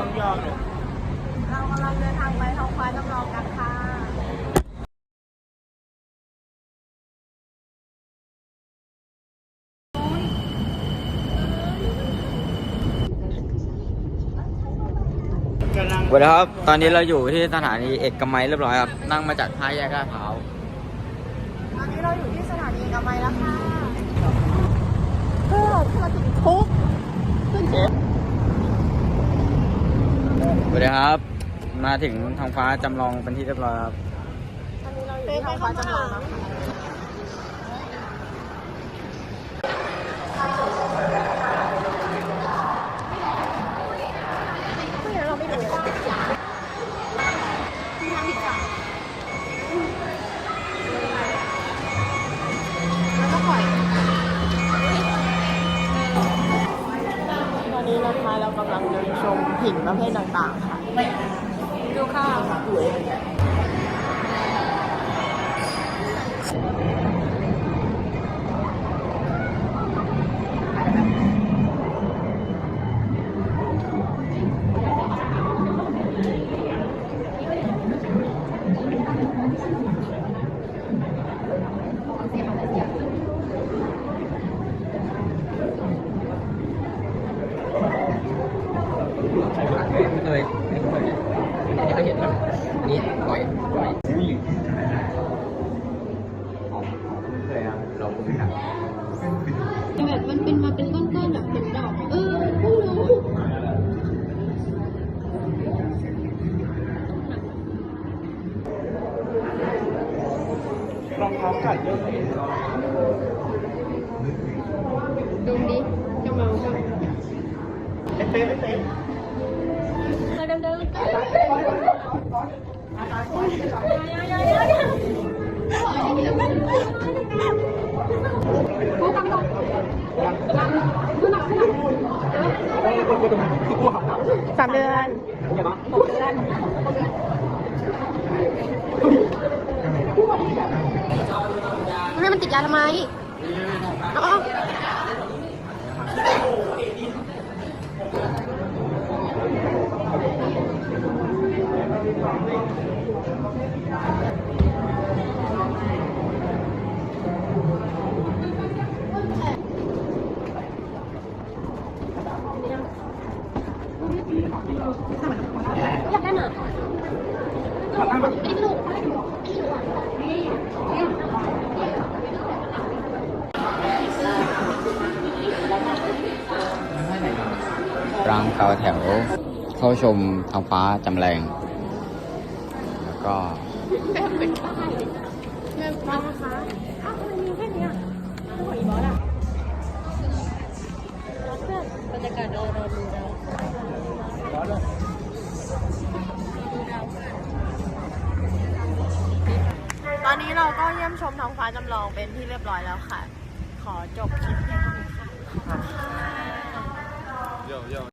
ต้องย่อลงเรากำลังเดินทางไปท้องฟ้าจำลองกันค่ะกำลังสวัสดีครับ ตอนนี้เราอยู่ที่สถานีเอกมัยเรียบร้อยครับ นั่งมาจากท่าแยกลาดพร้าว ตอนนี้เราอยู่ที่สถานีกำไมแล้วค่ะเพื่อเพื่อถึงทุกขึ้นเจ็บ สวัสดี ครับ มาถึงท้องฟ้าจำลองเป็นที่เรียบร้อยครับ ตอนนี้เราอยู่ที่ท้องฟ้าจำลองแล้วค่ะ นะคะเรากำลังเดินชมหินประเภทต่างๆค่ะ ดูค่ะ ไม่เคยไม่เคยอันนี้ก็เห็นแล้วอันนี้ปล่อยปล่อยอ๋อเค ยครับแบบมันเป็นมาเป็นก้อนๆแบบเป็นดอกเออเพิ่งรู้รองเท้ากัดเยอะเลยดูดิจะเมาก็ไอ้เต้ไอ้เต้เดินเดิน สามเดือนหกเดือนให้มันติดยาทำไมเอาเอ อยากได้หมาไอ้ลูกรางต่อแถวเข้าชมท้องฟ้าจำแรง แล้วก็แม่บ้านนะคะอ้าวมันมีแค่นี้ยไม่ไหวบอสอะบรรยากาศเราเราดูเนี้เราก็เยี่ยมชมท้องฟ้าจำลองเป็นที่เรียบร้อยแล้วค่ะ ขอจบคลิปเพียงเท่านี้ค่ะ เดี๋ยวเดี๋ยว